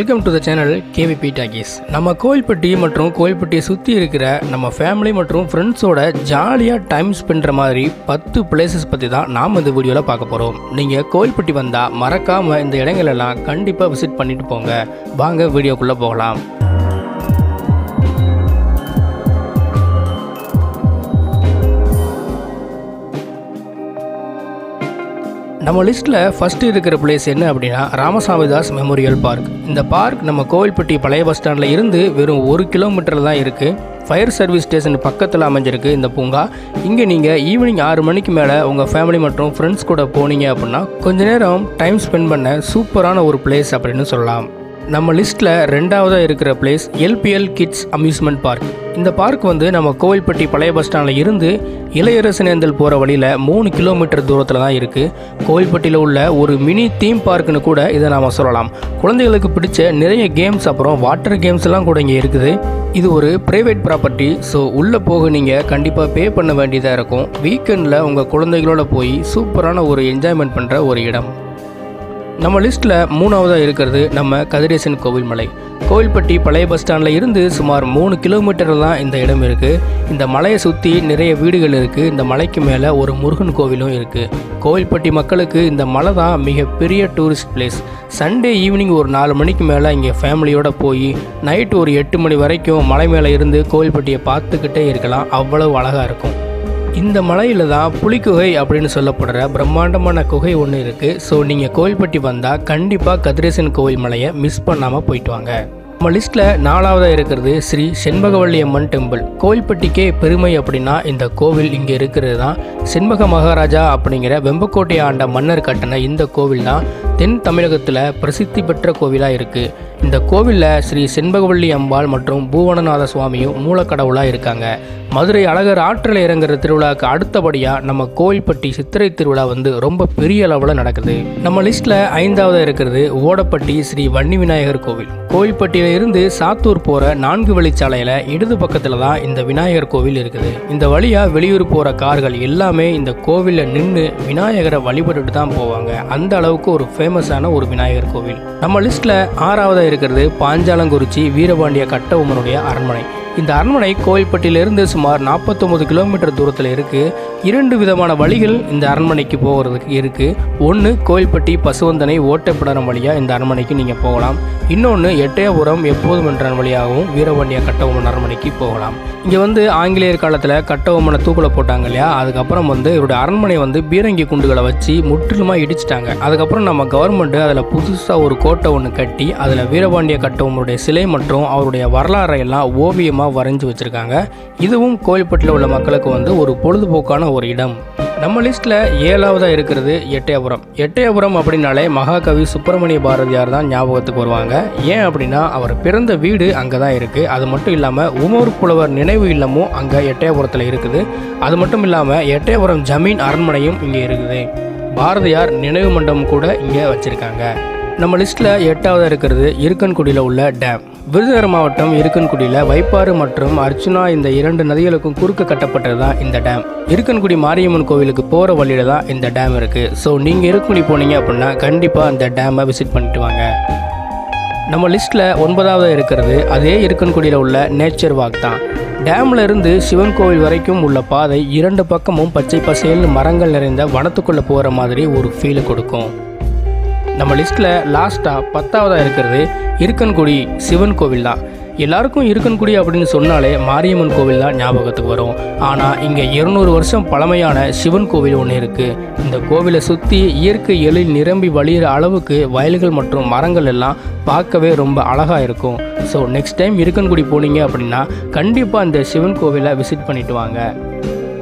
Welcome to the channel KVP talkies நம்ம கோயில்பட்டி மற்றும் கோயில்பட்டியை சுற்றி இருக்கிற நம்ம ஃபேமிலி மற்றும் ஃப்ரெண்ட்ஸோட ஜாலியாக டைம் ஸ்பெண்ட்ற மாதிரி பத்து பிளேசஸ் பற்றி தான் நாம் இந்த வீடியோவில் பார்க்க போகிறோம் நீங்கள் கோயில்பட்டி வந்தால் மறக்காமல் இந்த இடங்களெல்லாம் கண்டிப்பாக விசிட் பண்ணிட்டு போங்க. வாங்க வீடியோக்குள்ளே போகலாம். நம்ம லிஸ்ட்டில் ஃபஸ்ட்டு இருக்கிற பிளேஸ் என்ன அப்படின்னா ராமசாமிதாஸ் மெமோரியல் பார்க் இந்த பார்க் நம்ம கோவில்பட்டி பழைய பஸ் ஸ்டாண்டில் இருந்து வெறும் ஒரு கிலோமீட்டரில் தான் இருக்குது ஃபயர் சர்வீஸ் ஸ்டேஷன் பக்கத்தில் அமைஞ்சிருக்கு இந்த பூங்கா. இங்கே நீங்கள் ஈவினிங் ஆறு மணிக்கு மேலே உங்கள் ஃபேமிலி மற்றும் ஃப்ரெண்ட்ஸ் கூட போனீங்க அப்படின்னா கொஞ்ச நேரம் டைம் ஸ்பெண்ட் பண்ண சூப்பரான ஒரு பிளேஸ் அப்படின்னு சொல்லலாம். நம்ம லிஸ்ட்டில் ரெண்டாவதாக இருக்கிற place LPL kids amusement park இந்த பார்க் வந்து நம்ம கோவில்பட்டி பழைய பஸ் ஸ்டாண்டில் இருந்து இளையரசனேந்தல் போகிற வழியில் மூணு கிலோமீட்டர் தூரத்தில் தான் இருக்குது கோவில்பட்டியில் உள்ள ஒரு மினி தீம் பார்க்குன்னு கூட இதை நாம் சொல்லலாம். குழந்தைகளுக்கு பிடிச்ச நிறைய கேம்ஸ் அப்புறம் வாட்டர் கேம்ஸ் எல்லாம் கூட இங்கே இருக்குது. இது ஒரு ப்ரைவேட் ப்ராப்பர்ட்டி ஸோ உள்ளே போக நீங்கள் கண்டிப்பாக பே பண்ண வேண்டியதாக இருக்கும். வீக்கெண்டில் உங்கள் குழந்தைகளோட போய் சூப்பரான ஒரு என்ஜாய்மெண்ட் பண்ணுற ஒரு இடம். நம்ம லிஸ்ட்டில் மூணாவதாக இருக்கிறது நம்ம கதிரேசன் கோவில் மலை. கோவில்பட்டி பழைய பஸ் ஸ்டாண்டில் இருந்து சுமார் மூணு கிலோமீட்டரில் தான் இந்த இடம் இருக்குது இந்த மலையை சுற்றி நிறைய வீடுகள் இருக்குது இந்த மலைக்கு மேலே ஒரு முருகன் கோவிலும் இருக்குது கோவில்பட்டி மக்களுக்கு இந்த மலை தான் மிகப்பெரிய டூரிஸ்ட் பிளேஸ் சண்டே ஈவினிங் ஒரு நாலு மணிக்கு மேலே இங்கே ஃபேமிலியோட போய் நைட்டு ஒரு எட்டு மணி வரைக்கும் மலை மேலே இருந்து கோவில்பட்டியை பார்த்துக்கிட்டே இருக்கலாம். அவ்வளவு அழகாக இருக்கும். இந்த மலையில் தான் புலிக்குகை அப்படின்னு சொல்லப்படுற பிரம்மாண்டமான குகை ஒன்று இருக்குது ஸோ நீங்கள் கோவில்பட்டி வந்தால் கண்டிப்பாக கதிரேசன் கோவில் மலையை மிஸ் பண்ணாமல் போயிட்டு வாங்க. நம்ம லிஸ்ட்டில் நாலாவதாக இருக்கிறது ஸ்ரீ செண்பகவல்லி அம்மன் டெம்பிள் கோவில்பட்டிக்கே பெருமை அப்படின்னா இந்த கோவில் இங்கே இருக்கிறது தான் செண்பக மகாராஜா அப்படிங்கிற வெம்பக்கோட்டை ஆண்ட மன்னர் கட்டின இந்த கோவில் தான் தென் தமிழகத்தில் பிரசித்தி பெற்ற கோவிலாக இருக்குது இந்த கோவிலில் ஸ்ரீ செண்பகவல்லி அம்பாள் மற்றும் பூவனநாத சுவாமியும் மூலக்கடவுளாக இருக்காங்க. மதுரை அழகர் ஆற்றில் இறங்குற திருவிழாவுக்கு அடுத்தபடியாக நம்ம கோவில்பட்டி சித்திரை திருவிழா வந்து ரொம்ப பெரிய அளவில் நடக்குது. நம்ம லிஸ்ட்டில் ஐந்தாவது இருக்கிறது ஓடப்பட்டி ஸ்ரீ வன்னி விநாயகர் கோவில். கோவில்பட்டியில இருந்து சாத்தூர் போகிற நான்கு வழிச்சாலையில் இடது பக்கத்தில் தான் இந்த விநாயகர் கோவில் இருக்குது. இந்த வழியாக வெளியூர் போகிற கார்கள் எல்லாமே இந்த கோவிலில் நின்று விநாயகரை வழிபட்டுட்டு தான் போவாங்க. அந்த அளவுக்கு ஒரு ஃபேமஸான ஒரு விநாயகர் கோவில். நம்ம லிஸ்ட்டில் ஆறாவதாக இருக்கிறது பாஞ்சாலங்குறிச்சி வீரபாண்டிய கட்டவுமனுடைய அரண்மனை. இந்த அரண்மனை கோவில்பட்டியிலிருந்து சுமார் நாற்பத்தொம்பது கிலோமீட்டர் தூரத்தில் இருக்குது இரண்டு விதமான வழிகள் இந்த அரண்மனைக்கு போகிறதுக்கு இருக்குது ஒன்று கோவில்பட்டி பசுவந்தனை ஓட்டைப்படரம் வழியாக இந்த அரண்மனைக்கு நீங்கள் போகலாம். இன்னொன்று எட்டயபுரம் எப்போதும் என்ற வழியாகவும் வீரபாண்டிய கட்டபொம்மன் அரண்மனைக்கு போகலாம். இங்கே வந்து ஆங்கிலேயர் காலத்தில் கட்டபொம்மனை தூக்கில் போட்டாங்க இல்லையா? அதுக்கப்புறம் வந்து இவருடைய அரண்மனை வந்து பீரங்கி குண்டுகளை வச்சு முற்றிலுமாக இடிச்சிட்டாங்க. அதுக்கப்புறம் நம்ம கவர்மெண்ட் அதில் புதுசாக ஒரு கோட்டை ஒன்று கட்டி அதில் வீரபாண்டிய கட்டபொம்மனுடைய சிலை மற்றும் அவருடைய வரலாறை எல்லாம் ஓவியமாக வரைஞ்சி வச்சுருக்காங்க. இதுவும் கோயில்பட்டில் உள்ள மக்களுக்கு வந்து ஒரு பொழுதுபோக்கான ஒரு இடம். நம்ம லிஸ்ட்டில் ஏழாவதாக இருக்கிறது எட்டயபுரம். எட்டயபுரம் அப்படின்னாலே மகாகவி சுப்பிரமணிய பாரதியார் தான் ஞாபகத்துக்கு வருவாங்க. ஏன் அப்படின்னா அவர் பிறந்த வீடு அங்கே தான் இருக்குது அது மட்டும் இல்லாமல் உமர் புலவர் நினைவு இல்லமும் அங்கே எட்டயபுரத்தில் இருக்குது. அது மட்டும் இல்லாமல் எட்டயபுரம் ஜமீன் அரண்மனையும் இங்கே இருக்குது. பாரதியார் நினைவு மண்டபம் கூட இங்கே வச்சுருக்காங்க. நம்ம லிஸ்ட்டில் எட்டாவதாக இருக்கிறது இருக்கன்குடியில் உள்ள டேம். விருதுநகர் மாவட்டம் இருக்கன்குடியில் வைப்பாறு மற்றும் அர்ச்சுனா இந்த இரண்டு நதிகளுக்கும் குறுக்க கட்டப்பட்டது தான் இந்த டேம் இருக்கன்குடி மாரியம்மன் கோவிலுக்கு போகிற வழியில் தான் இந்த டேம் இருக்குது ஸோ நீங்கள் இருக்கன்குடி போனீங்க அப்படின்னா கண்டிப்பாக அந்த டேமை விசிட் பண்ணிட்டு வாங்க. நம்ம லிஸ்ட்டில் ஒன்பதாவது இருக்கிறது. அதே இருக்கன்குடியில் உள்ள நேச்சர் வாக் தான். டேம்ல இருந்து சிவன் கோவில் வரைக்கும் உள்ள பாதை இரண்டு பக்கமும் பச்சை பசேல்னு மரங்கள் நிறைந்த வனத்துக்குள்ளே போகிற மாதிரி ஒரு ஃபீலை கொடுக்கும். நம்ம லிஸ்ட்டில் லாஸ்ட்டாக பத்தாவதாக இருக்கிறது இருக்கன்குடி சிவன் கோவில் தான். எல்லாருக்கும் இருக்கன்குடி அப்படின்னு சொன்னாலே மாரியம்மன் கோவில் தான் ஞாபகத்துக்கு வரும். ஆனால் இங்கே இருநூறு வருஷம் பழமையான சிவன் கோவில் ஒன்று இருக்குது இந்த கோவிலை சுற்றி இயற்கை எழில் நிரம்பி வழியிற அளவுக்கு வயல்கள் மற்றும் மரங்கள் எல்லாம் பார்க்கவே ரொம்ப அழகாக இருக்கும். ஸோ நெக்ஸ்ட் டைம் இருக்கன்குடி போனீங்க அப்படின்னா கண்டிப்பாக இந்த சிவன் கோவிலை விசிட் பண்ணிட்டு வாங்க.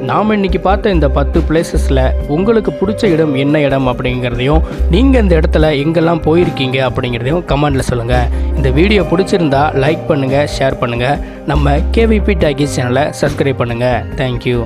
நாம் இன்னைக்கு பார்த்த இந்த பத்து பிளேசஸில் உங்களுக்கு பிடிச்ச இடம் என்ன இடம் அப்படிங்கிறதையும் நீங்கள் இந்த இடத்துல எங்கெல்லாம் போயிருக்கீங்க அப்படிங்கிறதையும் கமெண்டில் சொல்லுங்கள் இந்த வீடியோ பிடிச்சிருந்தா லைக் பண்ணுங்கள் ஷேர் பண்ணுங்கள் நம்ம கேவிபி டாக்கி சேனலை சப்ஸ்கிரைப் பண்ணுங்கள் தேங்க்யூ